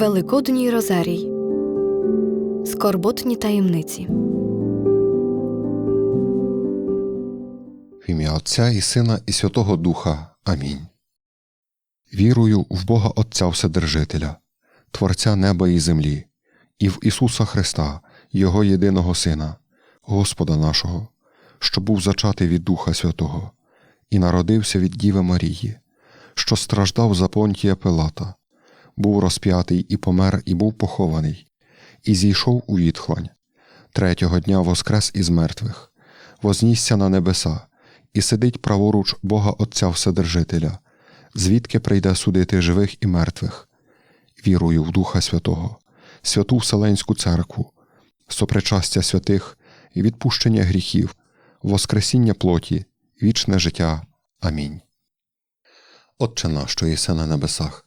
Великодній Розарій Скорботні таємниці В ім'я Отця і Сина і Святого Духа. Амінь. Вірую в Бога Отця Вседержителя, Творця неба і землі, і в Ісуса Христа, Його єдиного Сина, Господа нашого, що був зачатий від Духа Святого, і народився від Діви Марії, що страждав за понтія Пилата, був розп'ятий і помер, і був похований, і зійшов у відхлань. Третього дня воскрес із мертвих, вознісся на небеса і сидить праворуч Бога Отця Вседержителя, звідки прийде судити живих і мертвих. Вірую в Духа Святого, святу Вселенську церкву, сопричастя святих і відпущення гріхів, воскресіння плоті, вічне життя. Амінь. Отче наш, що єси на небесах,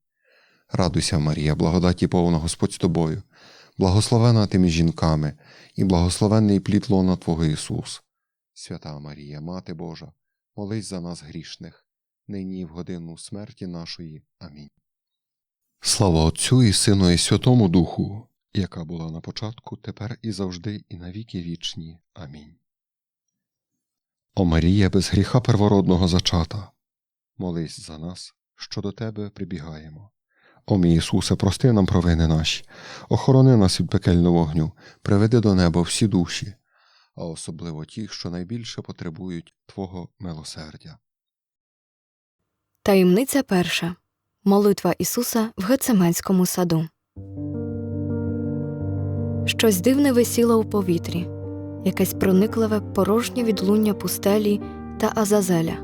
Радуйся, Марія, благодаті повна Господь з тобою, благословена ти між жінками, і благословений плід лона Твого Ісус. Свята Марія, Мати Божа, молись за нас грішних, нині і в годину смерті нашої. Амінь. Слава Отцю і Сину, і Святому Духу, яка була на початку, тепер і завжди, і навіки вічні. Амінь. О Марія, без гріха первородного зачата, молись за нас, що до Тебе прибігаємо. О мій Ісусе, прости нам провини наші, охорони нас від пекельного вогню, приведи до неба всі душі, а особливо ті, що найбільше потребують Твого милосердя. Таємниця перша Молитва Ісуса в Гецеманському саду. Щось дивне висіло у повітрі, якесь проникливе порожнє відлуння пустелі та Азазеля.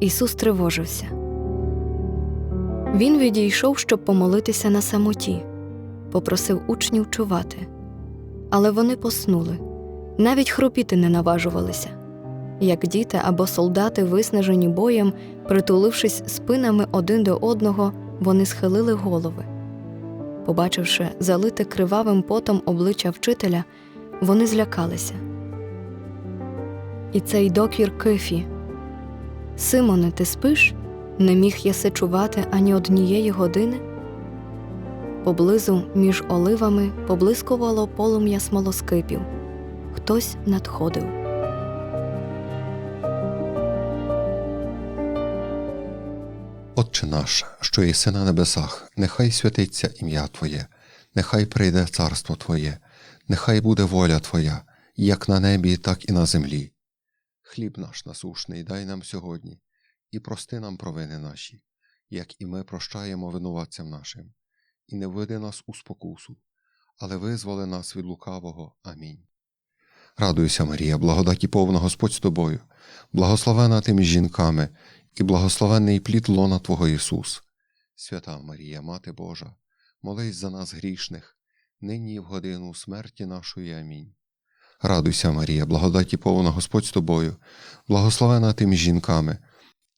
Ісус тривожився. Він відійшов, щоб помолитися на самоті, попросив учнів чувати. Але вони поснули, навіть хропіти не наважувалися, як діти або солдати, виснажені боєм, притулившись спинами один до одного, вони схилили голови. Побачивши залите кривавим потом обличчя вчителя, вони злякалися. І цей докір Кифі. Симоне, ти спиш? Не міг єси чувати ані однієї години. Поблизу між оливами поблискувало полум'я смолоскипів. Хтось надходив. Отче наш, що єси на небесах, нехай святиться ім'я Твоє, нехай прийде царство Твоє, нехай буде воля Твоя, як на небі, так і на землі. Хліб наш насушний дай нам сьогодні, і прости нам провини наші, як і ми прощаємо винуватцям нашим, і не веди нас у спокусу, але визволи нас від лукавого. Амінь. Радуйся, Марія, благодаті повна Господь з тобою, благословена ти жінками, і благословений плід лона Твого Ісус. Свята Марія, Мати Божа, молись за нас грішних, нині і в годину смерті нашої. Амінь. Радуйся, Марія, благодаті повна Господь з тобою, благословена ти жінками,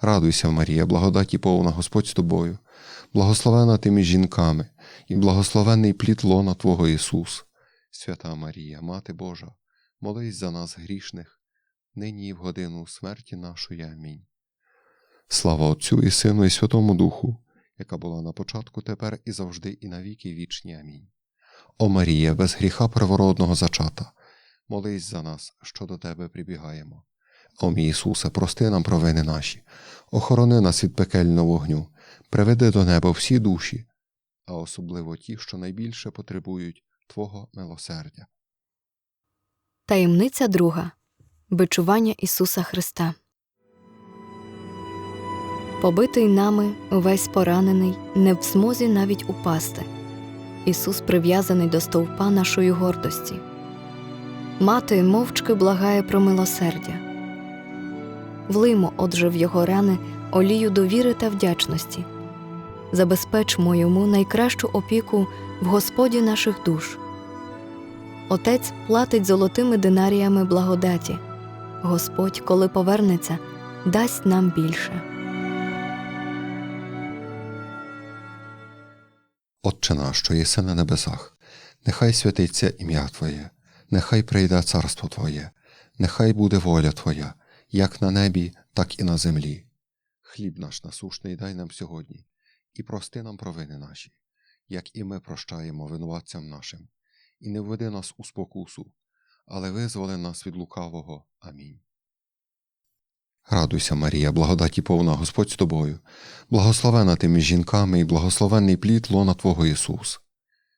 Радуйся, Марія, благодаті повна Господь з тобою, благословена ти між жінками, і благословенний плід лона Твого Ісус. Свята Марія, Мати Божа, молись за нас грішних, нині і в годину смерті нашої. Амінь. Слава Отцю і Сину, і Святому Духу, яка була на початку, тепер і завжди, і навіки вічні. Амінь. О Марія, без гріха первородного зачата, молись за нас, що до Тебе прибігаємо. О мій Ісусе, прости нам провини наші, охорони нас від пекельного вогню, приведи до неба всі душі, а особливо ті, що найбільше потребують Твого милосердя. Таємниця друга Бичування Ісуса Христа. Побитий нами, увесь поранений, не в змозі навіть упасти. Ісус прив'язаний до стовпа нашої гордості. Мати мовчки благає про милосердя. Влиймо, отже, в його рани олію довіри та вдячності. Забезпечмо йому найкращу опіку в Господі наших душ. Отець платить золотими динаріями благодаті. Господь, коли повернеться, дасть нам більше. Отче наш, що єси на небесах, нехай святиться ім'я Твоє, нехай прийде царство Твоє, нехай буде воля Твоя, як на небі, так і на землі. Хліб наш насушний дай нам сьогодні, і прости нам провини наші, як і ми прощаємо винуватцям нашим, і не введи нас у спокусу, але визволи нас від лукавого. Амінь. Радуйся, Марія, благодаті повна Господь з тобою, благословена ти між жінками і благословенний плід лона Твого Ісус.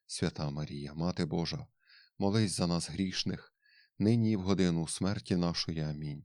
Свята Марія, Мати Божа, молись за нас грішних, нині і в годину смерті нашої. Амінь.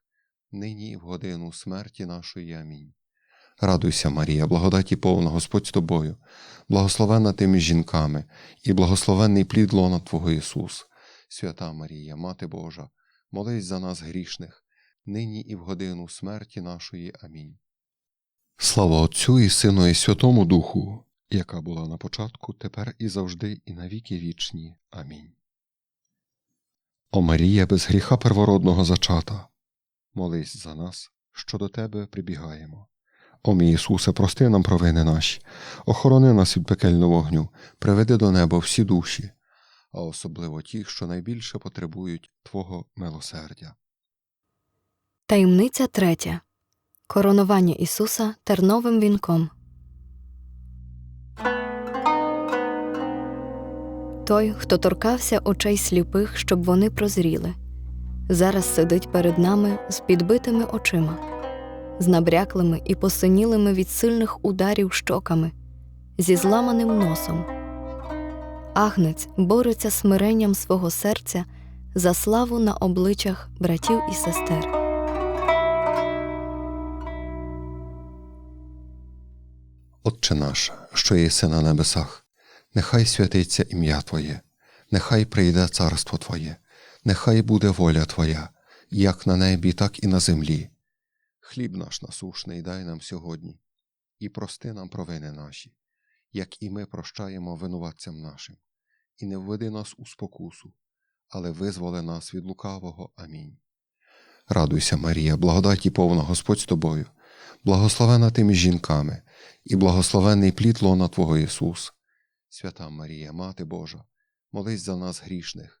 нині і в годину смерті нашої. Амінь. Радуйся, Марія, благодаті повна Господь з тобою, благословена ти між жінками, і благословенний плід лона Твого Ісус. Свята Марія, Мати Божа, молись за нас грішних, нині і в годину смерті нашої. Амінь. Слава Отцю і Сину і Святому Духу, яка була на початку, тепер і завжди, і навіки вічні. Амінь. О Марія, без гріха первородного зачата, молись за нас, що до Тебе прибігаємо. О мій Ісусе, прости нам провини наші, охорони нас від пекельного вогню, приведи до неба всі душі, а особливо ті, що найбільше потребують Твого милосердя. Таємниця третя. Коронування Ісуса терновим вінком. Той, хто торкався очей сліпих, щоб вони прозріли, зараз сидить перед нами з підбитими очима, з набряклими і посинілими від сильних ударів щоками, зі зламаним носом. Агнець бореться смиренням свого серця за славу на обличчях братів і сестер. Отче наш, що єси на небесах, нехай святиться ім'я Твоє, нехай прийде царство Твоє, нехай буде воля Твоя, як на небі, так і на землі. Хліб наш насушний дай нам сьогодні, і прости нам провини наші, як і ми прощаємо винуватцям нашим, і не введи нас у спокусу, але визволи нас від лукавого. Амінь. Радуйся, Марія, благодаті повна Господь з тобою, благословена ти між жінками, і благословений плід лона Твого Ісус. Свята Марія, Мати Божа, молись за нас грішних,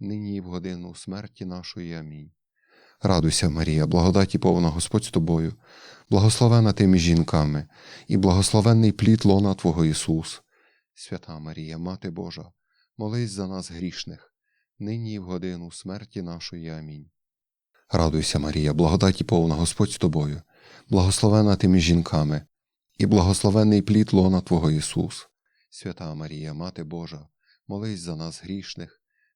нині і в годину смерті нашої. Амінь. Радуйся, Марія, благодаті повна Господь з тобою, благословена ти між жінками, і благословенний плід лона Твого Ісус. Свята Марія, Мати Божа, молись за нас грішних, нині і в годину смерті нашої. Амінь. Радуйся, Марія, благодаті повна Господь з тобою, благословена ти між жінками, і благословений плід лона Твого Ісус. Свята Марія, Мати Божа, молись за нас грішних,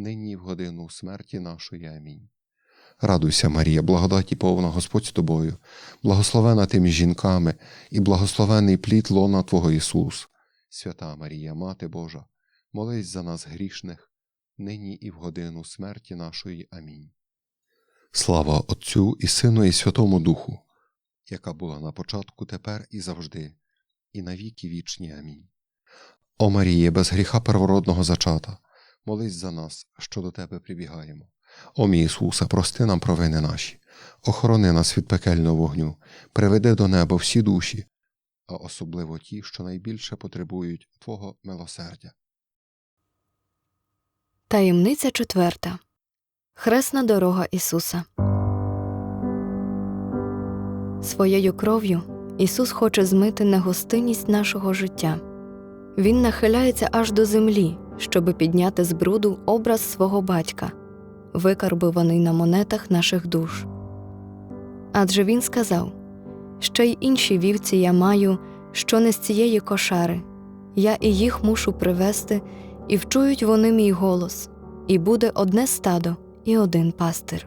нині в годину смерті нашої. Амінь. Радуйся, Марія, благодаті повна Господь з тобою, благословена ти між жінками, і благословений плід лона Твого Ісус. Свята Марія, Мати Божа, молись за нас грішних, нині і в годину смерті нашої. Амінь. Слава Отцю і Сину, і Святому Духу, яка була на початку, тепер і завжди, і навіки вічні. Амінь. О Маріє, без гріха первородного зачата, молись за нас, що до Тебе прибігаємо. О мій Ісусе, прости нам провини наші, охорони нас від пекельного вогню, приведи до неба всі душі, а особливо ті, що найбільше потребують Твого милосердя. Таємниця четверта. Хресна дорога Ісуса. Своєю кров'ю Ісус хоче змити негостинність нашого життя. Він нахиляється аж до землі, щоби підняти з бруду образ свого батька, викарбуваний на монетах наших душ. Адже він сказав: Ще й інші вівці я маю, що не з цієї кошари, я і їх мушу привести, і вчують вони мій голос, і буде одне стадо і один пастир.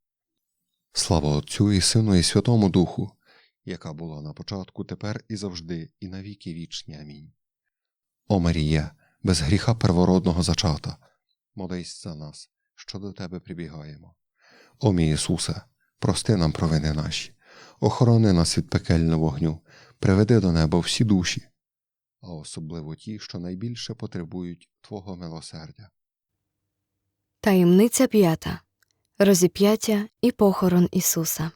Слава Отцю і Сину, і Святому Духу, яка була на початку, тепер і завжди, і навіки вічні. Амінь. О Марія, без гріха первородного зачата, молись за нас, що до Тебе прибігаємо. О мій Ісусе, прости нам провини наші, охорони нас від пекельного вогню, приведи до неба всі душі, а особливо ті, що найбільше потребують Твого милосердя. Таємниця п'ята. Розіп'яття і похорон Ісуса.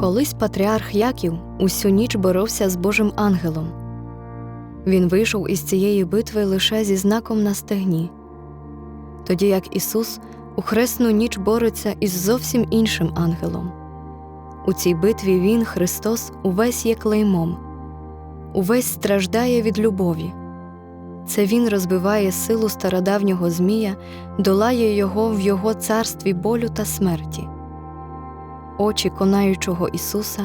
Колись патріарх Яків усю ніч боровся з Божим ангелом. Він вийшов із цієї битви лише зі знаком на стегні, тоді як Ісус у хресну ніч бореться із зовсім іншим ангелом. У цій битві Він, Христос, увесь є клеймом, увесь страждає від любові. Це він розбиває силу стародавнього Змія, долає його в його царстві болю та смерті. Очі конаючого Ісуса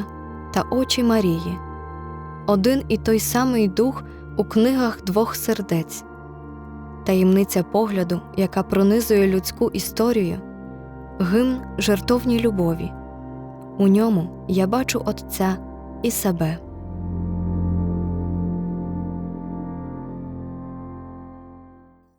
та очі Марії. Один і той самий дух у книгах двох сердець, таємниця погляду, яка пронизує людську історію, гимн жертовній любові. У ньому я бачу Отця і себе.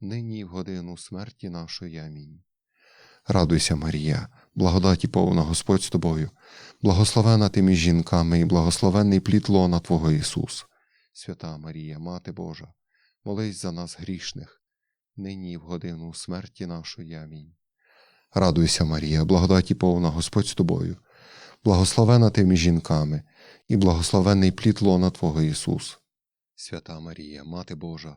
нині в годину смерті нашої. Амінь. Радуйся, Марія, благодаті повна Господь з тобою, благословена ти між жінками і благословенний плід лона Твого Ісус. Свята Марія, Мати Божа, молись за нас грішних, нині в годину смерті нашої. Амінь. Радуйся, Марія, благодаті повна Господь з тобою, благословена ти між жінками, і благословенний плід лона Твого Ісус. Свята Марія, Мати Божа,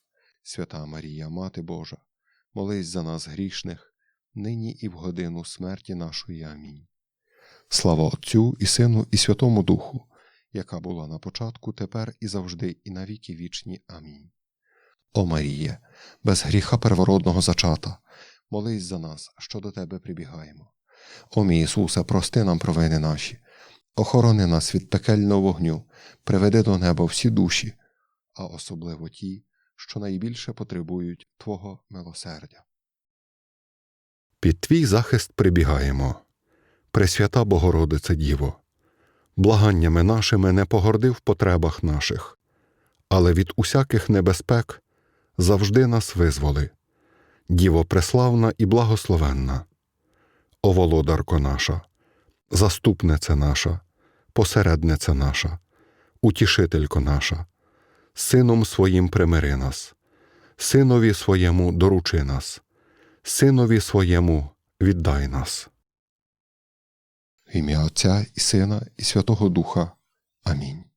Свята Марія, Мати Божа, молись за нас грішних, нині і в годину смерті нашої. Амінь. Слава Отцю і Сину, і Святому Духу, яка була на початку, тепер і завжди, і на віки вічні. Амінь. О Маріє, без гріха первородного зачата, молись за нас, що до Тебе прибігаємо. О мій Ісусе, прости нам провини наші, охорони нас від пекельного вогню, приведи до неба всі душі, а особливо ті, що найбільше потребують Твого милосердя. Під твій захист прибігаємо. Пресвята Богородице Діво, благаннями нашими не погорди в потребах наших, але від усяких небезпек завжди нас визволи. Діво преславна і благословенна, О володарко наша, заступниця наша, посередниця наша, утішителько наша, сином своїм примири нас, синові своєму доручи нас, синові своєму віддай нас. В ім'я Отця і Сина, і Святого Духа. Амінь.